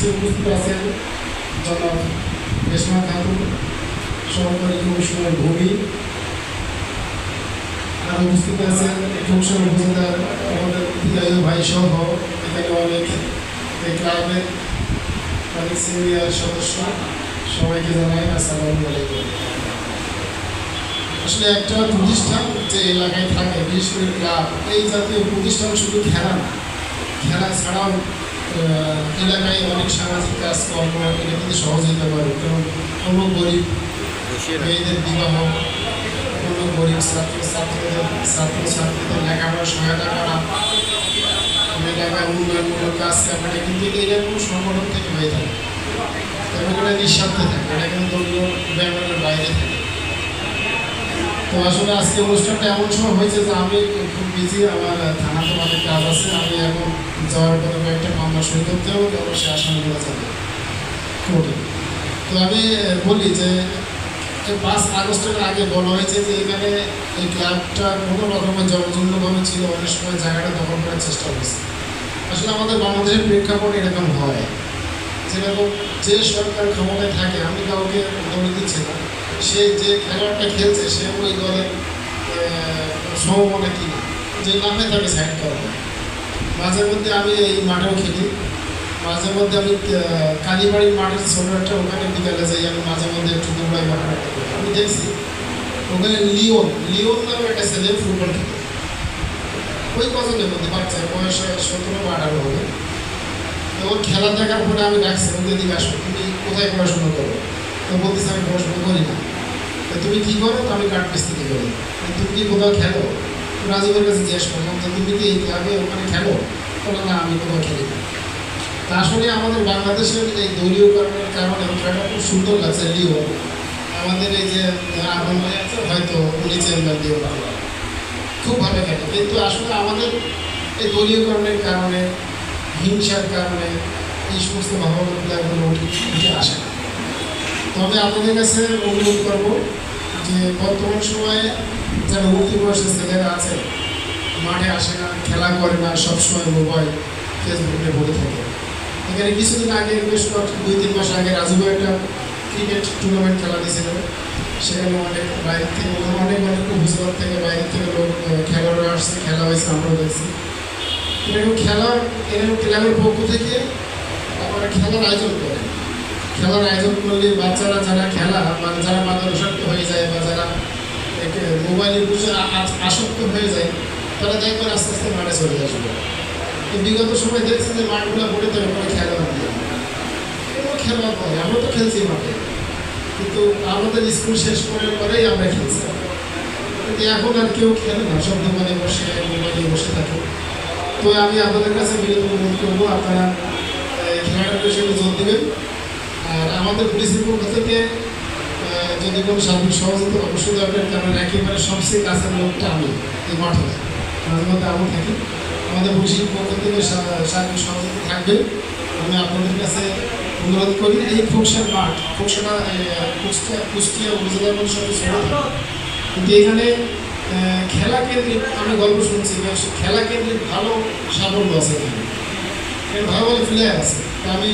মঞ্চে উপস্থিত আছেন জনাব রেশমা খাতুন সহকারী কমিশনার ভূমি। আর উপস্থিত আছেন কমিশনার উপজেলার আমাদের বিদায়ী ভাই সহ এখানে অনেক এই ক্লাবের অনেক সিনিয়র সদস্য, সবাইকে জানাই আসসালামু আলাইকুম। আসলে একটা প্রতিষ্ঠান যে এলাকায় থাকে, বিশেষ করে ক্লাব, এই জাতীয় প্রতিষ্ঠান শুধু খেলা খেলা ছাড়াও এলাকায় অনেক সামাজিক কাজকর্ম এটা কিন্তু সহযোগিতা করে যেমন কোনো গরিব মেয়েদের বিবাহ কোনো গরিব ছাত্র ছাত্রীদের ছাত্র ছাত্রীদের লেখাপড়ার সহায়তা করা এলাকার উন্নয়নমূলক কাজ কামাটা কিন্তু এইরকম সংগঠন থেকে হয়ে থাকে। এবং এটা নিঃস্বার্থে থাকে। এটা কিন্তু দলীয় ব্যাপারের বাইরে থাকে। তো আসলে আজকে অনুষ্ঠানটা এমন সময় হয়েছে যে আমি খুব বিজি আমার থানাতে অনেক কাজ আছে। আমি এখন যাওয়ার পরে কয়েকটা মামলা সই করতে হবে, তারপর সে আসামিগুলো যাবে কোর্টে। তো আমি বলি যে পাঁচ আগস্টের আগে বলা হয়েছে যে এখানে এই ক্লাবটা কোনো রকমের জনজীর্ণভাবে ছিল, অনেক সময় জায়গাটা দখল করার চেষ্টা করেছে। আসলে আমাদের বাংলাদেশের প্রেক্ষাপট এরকম হয়। যেরকম যে সরকার ক্ষমতায় থাকে, আমি কাউকে দলে দিচ্ছি না সে যে খেলোয়াড়টা খেলছে, সে ওই দলের সমমনে কি না যে নামে তাকে সাইড করা হয়। মাঝে মধ্যে আমি এই মাঠেও খেলি। মাঝে মধ্যে আমি কালীবাড়ির মাঠের ছোট একটা ওখানে বিকালে যাই, আমি মাঝে মধ্যে একটু দৌড়াই মাঠে আমি দেখছি, ওখানে লিওন লিওন নামে একটা ছেলে ফুটবল খেলে। ওই কজনের মধ্যে, বাচ্চা, বয়স সতেরো বা আঠারো হবে। তো ওর খেলা দেখার পরে আমি ডাকছি ওদের দিকে আসো, তুমি কোথায় পড়াশোনা করো? তো বলতেছে, আমি পড়াশোনা করি না। তুমি কী করো? তো আমি কাঠ মিস্ত্রি করি তুমি কি কোথাও খেলো? রাজীবের কাছে জিজ্ঞেস করলাম যে তুমি কি এই ক্লাবে ওখানে খেলো, বলে না, আমি কোথাও খেলি না। তা আসলে আমাদের বাংলাদেশের এই দলীয় কারণের কারণে খেলাটা খুব সুন্দর লাগছে, লিও। আমাদের এই যে আগুন হয়তো উনি চেম্বার দিয়ে ভালো খুব ভালো খেলে। কিন্তু আসলে আমাদের এই দলীয়করণের কারণে, হিংসার কারণে, এই সমস্ত ভাবনাগুলো উঠে আসে না। তবে আপনাদের কাছে অনুরোধ করব যে বর্তমান সময়ে যারা উঠতি বয়সের ছেলেরা আছে, মাঠে আসে না, খেলা করে না, সবসময় মোবাইল ফেসবুকে বলে থাকে। এখানে কিছুদিন আগে, বেশ দুই, তিন মাস আগে রাজু একটা ক্রিকেট টুর্নামেন্ট খেলা দিয়েছিল সেখানে অনেক বাইরে থেকে, অনেক অনেক গুজরাট থেকে বাইরে থেকে লোক খেলোয়াড়রা আসছে, খেলা হয়েছে, আমরাও দেখছি। এরকম খেলা, এরকম ক্লাবের পক্ষ থেকে আমরা খেলার আয়োজন করে খেলার আয়োজন করলে বাচ্চারা যারা খেলা মানে যারা মাদকাসক্ত হয়ে যায় বা যারা একে- মোবাইলের বুঝে আসক্ত হয়ে যায়, তারা দেখবেন আস্তে আস্তে মাঠে চলে আসবে। বিগত সময় দেখছি যে মাঠগুলো পড়ে থাকে ওখানে খেলা হবে কোনো খেলা করে আমরা তো খেলছি মাঠে। কিন্তু আমাদের স্কুল শেষ করার পরেই আমরা খেলছি। কিন্তু এখন আর কেউ খেলে না, সব দোকানে বসে মোবাইলে বসে থাকে। তো আমি আপনাদের কাছে বিরোধ অনুরোধ করব, আপনারা খেলাটার বিষয়ে জোর দেবেন। আর আমাদের পুলিশের পক্ষ থেকে যদি কোনো সার্বিক সহযোগিতা অবশ্যই দরকার, কারণ একেবারে সবচেয়ে কাছের লোকটা আমি, এই মাঠে মাঝে মধ্যে আমি থাকি। আমাদের পুলিশের পক্ষ থেকে সার্বিক সহযোগিতা থাকবে। আমি আপনাদের কাছে অনুরোধ করি, এই খোকসার মাঠ খোকসাটা কুষ্টিয়া কুষ্টিয়া উপজেলা পরিষদের কিন্তু এখানে খেলা কেন্দ্রিক আমি গল্প শুনছি খেলা কেন্দ্রিক ভালো সাফল্য আছে এখানে। ভালো ভালো প্লেয়ার আছে। আমি